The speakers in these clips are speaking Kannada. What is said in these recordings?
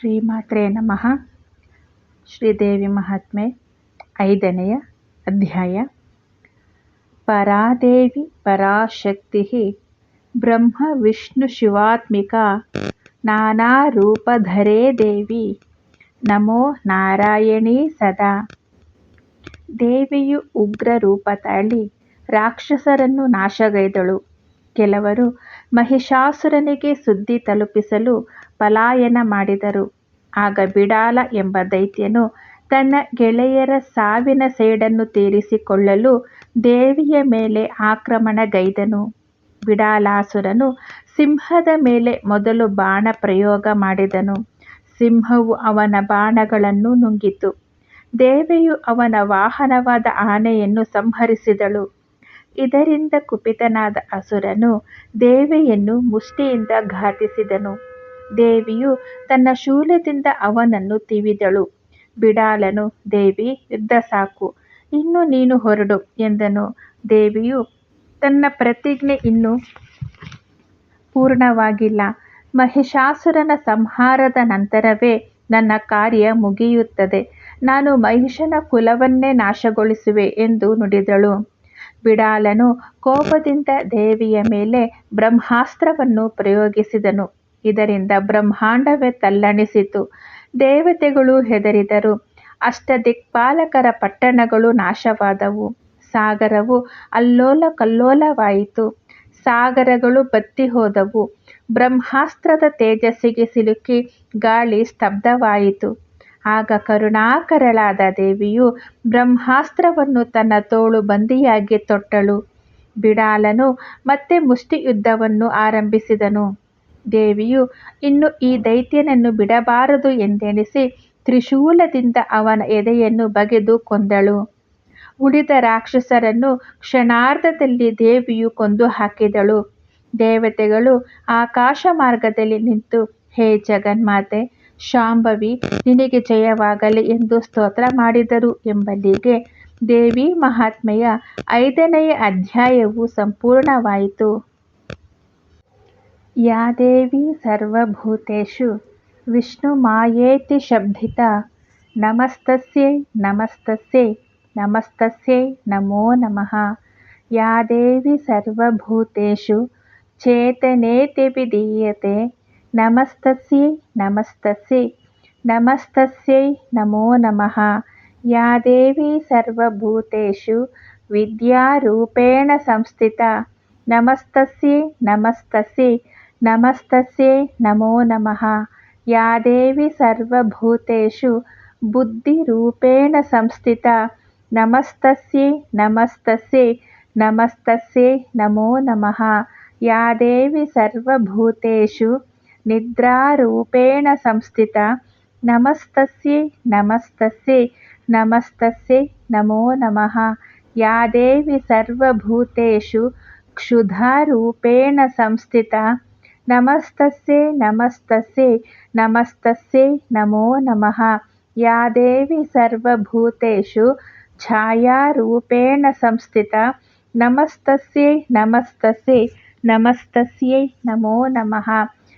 ಶ್ರೀಮಾತ್ರೇ ನಮಃ. ಶ್ರೀದೇವಿ ಮಹಾತ್ಮೆ ಐದನೆಯ ಅಧ್ಯಾಯ. ಪರಾದೇವಿ ಪರಾಶಕ್ತಿ ಬ್ರಹ್ಮ ವಿಷ್ಣು ಶಿವಾತ್ಮಿಕ ನಾನಾ ರೂಪಧರೇ ದೇವಿ. ನಮೋ ನಾರಾಯಣಿ ಸದಾ. ದೇವಿಯು ಉಗ್ರ ರೂಪ ತಾಳಿ ರಾಕ್ಷಸರನ್ನು ನಾಶಗೈದಳು. ಕೆಲವರು ಮಹಿಷಾಸುರನಿಗೆ ಸುದ್ದಿ ತಲುಪಿಸಲು ಪಲಾಯನ ಮಾಡಿದರು. ಆಗ ಬಿಡಾಲ ಎಂಬ ದೈತ್ಯನು ತನ್ನ ಗೆಳೆಯರ ಸಾವಿನ ಸೇಡನ್ನು ತೀರಿಸಿಕೊಳ್ಳಲು ದೇವಿಯ ಮೇಲೆ ಆಕ್ರಮಣಗೈದನು ಬಿಡಾಲಾಸುರನು ಸಿಂಹದ ಮೇಲೆ ಮೊದಲು ಬಾಣ ಪ್ರಯೋಗ ಮಾಡಿದನು. ಸಿಂಹವು ಅವನ ಬಾಣಗಳನ್ನು ನುಂಗಿತು. ದೇವಿಯು ಅವನ ವಾಹನವಾದ ಆನೆಯನ್ನು ಸಂಹರಿಸಿದಳು. ಇದರಿಂದ ಕುಪಿತನಾದ ಅಸುರನು ದೇವಿಯನ್ನು ಮುಷ್ಟಿಯಿಂದ ಘಾತಿಸಿದನು. ದೇವಿಯು ತನ್ನ ಶೂಲದಿಂದ ಅವನನ್ನು ತಿವಿದಳು. ಬಿಡಾಲನು ದೇವಿ, ಯುದ್ಧ ಸಾಕು. ಇನ್ನು ನೀನು ಹೊರಡು ಎಂದನು. ದೇವಿಯು ತನ್ನ ಪ್ರತಿಜ್ಞೆ ಇನ್ನೂ ಪೂರ್ಣವಾಗಿಲ್ಲ. ಮಹಿಷಾಸುರನ ಸಂಹಾರದ ನಂತರವೇ ನನ್ನ ಕಾರ್ಯ ಮುಗಿಯುತ್ತದೆ. ನಾನು ಮಹಿಷನ ಕುಲವನ್ನೇ ನಾಶಗೊಳಿಸುವೆ ಎಂದು ನುಡಿದಳು. ಬಿಡಾಲನು ಕೋಪದಿಂದ ದೇವಿಯ ಮೇಲೆ ಬ್ರಹ್ಮಾಸ್ತ್ರವನ್ನು ಪ್ರಯೋಗಿಸಿದನು. ಇದರಿಂದ ಬ್ರಹ್ಮಾಂಡವೇ ತಲ್ಲಣಿಸಿತು. ದೇವತೆಗಳು ಹೆದರಿದರು. ಅಷ್ಟದಿಕ್ಪಾಲಕರ ಪಟ್ಟಣಗಳು ನಾಶವಾದವು. ಸಾಗರವು ಅಲ್ಲೋಲ ಕಲ್ಲೋಲವಾಯಿತು. ಸಾಗರಗಳು ಬತ್ತಿ ಹೋದವು ಬ್ರಹ್ಮಾಸ್ತ್ರದ ತೇಜಸ್ಸಿಗೆ ಸಿಲುಕಿ ಗಾಳಿ ಸ್ತಬ್ಧವಾಯಿತು. ಆಗ ಕರುಣಾಕರಳಾದ ದೇವಿಯು ಬ್ರಹ್ಮಾಸ್ತ್ರವನ್ನು ತನ್ನ ತೋಳು ಬಂದಿಯಾಗಿ ತೊಟ್ಟಳು. ಬಿಡಾಲನು ಮತ್ತೆ ಮುಷ್ಟಿಯುದ್ಧವನ್ನು ಆರಂಭಿಸಿದನು. ದೇವಿಯು, ಇನ್ನು ಈ ದೈತ್ಯನನ್ನು ಬಿಡಬಾರದು ಎಂದೆಣಿಸಿ ತ್ರಿಶೂಲದಿಂದ ಅವನ ಎದೆಯನ್ನು ಬಗೆದು ಕೊಂದಳು. ಉಳಿದ ರಾಕ್ಷಸರನ್ನು ಕ್ಷಣಾರ್ಧದಲ್ಲಿ ದೇವಿಯು ಕೊಂದು ಹಾಕಿದಳು. ದೇವತೆಗಳು ಆಕಾಶ ಮಾರ್ಗದಲ್ಲಿ ನಿಂತು, ಹೇ ಜಗನ್ಮಾತೆ ಶಾಂಭವಿ, ನಿನಗೆ ಜಯವಾಗಲಿ ಎಂದು ಸ್ತೋತ್ರ ಮಾಡಿದರು ಎಂಬಲ್ಲಿಗೆ ದೇವಿ ಮಹಾತ್ಮೆಯ ಐದನೆಯ ಅಧ್ಯಾಯವು ಸಂಪೂರ್ಣವಾಯಿತು. ಯಾ ದೇವಿ ಸರ್ವಭೂತೇಷು ವಿಷ್ಣುಮಾಯೇತಿ ಶಬ್ದಿತ ನಮಸ್ತಸ್ಯೈ ನಮಸ್ತಸ್ಯೈ ನಮಸ್ತಸ್ಯೈ, ನಮೋ ನಮಃ. ಯಾ ದೇವಿ ಸರ್ವಭೂತೇಷು ಚೇತನೇತಿ ವಿಧೀಯತೆ నమస్తస్యై నమస్తస్యై. నమస్తస్యై నమో నమ. యా దేవి సర్వభూతేషు విద్యారూపేణ సంస్థిత. నమస్తస్యై నమస్తస్యై. నమస్తస్యై నమో నమ. యా దేవి సర్వభూతేషు బుద్ధిరూపేణ సంస్థిత. నమస్తస్యై నమస్తస్యై. నమస్తస్యై నమో నమ. యా దేవి సర్వభూతేషు నిద్రారూపేణ సంస్థిత. నమస్తస్యై నమస్తస్యై నమస్తస్యై నమో నమ. యా దేవి సర్వభూతేషు క్షుధారూపేణ సంస్థిత. నమస్తస్యై నమస్తస్యై నమస్తస్యై నమో నమ. యా దేవి సర్వభూతేషు ఛాయారూపేణ సంస్థిత. నమస్తస్యై నమస్తస్యై నమస్తస్యై నమో నమ.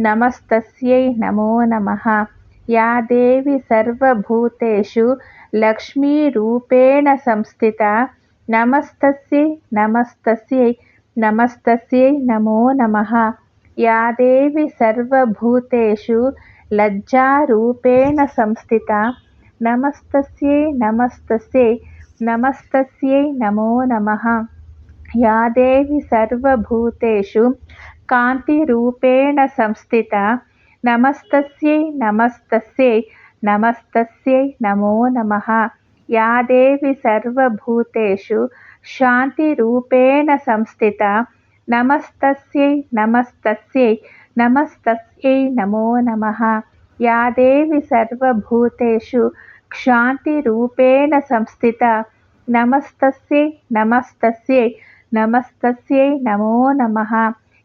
नमस्त नमो नम। या देवी सर्वभूतेषु लक्ष्मीरूपेण संस्थिता। नमस्त नमस्त नमस्त नमो नम। या देवी सर्वूतेषु लज्जारूपेण संस्थिता। नमस्त नमस्त नमस्त नमो नम। या देवी सर्वूतेषु कान्तिरूपेण संस्थिता नमस्तस्यै नमस्तस्यै नमस्तस्यै नमो नमः या देवी सर्वभूतेषु शान्तिरूपेण संस्थिता नमस्तस्यै नमस्तस्यै नमस्तस्यै नमो नमः या देवी सर्वभूतेषु क्षान्तिरूपेण संस्थिता नमस्तस्यै नमस्तस्यै नमस्तस्यै नमो नमः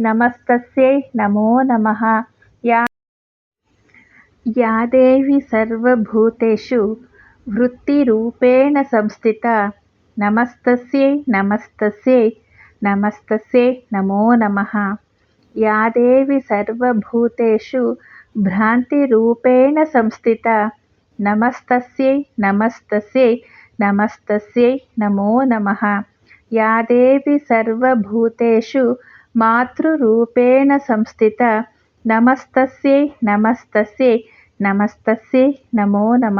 నమస్తస్యై నమో నమ యా యా దేవి సర్వభూతేషు వృత్తిరూపేణ సంస్థిత నమస్తస్యై నమస్తస్యై నమస్తస్యై నమో నమ యా దేవి సర్వభూతేషు భ్రాంతిరూపేణ సంస్థిత నమస్తస్యై నమస్తస్యై నమస్తస్యై నమో నమ యా దేవి మాతృరూపేణ సంస్థిత నమస్తస్యై నమస్తస్యై నమస్తస్యై నమో నమ.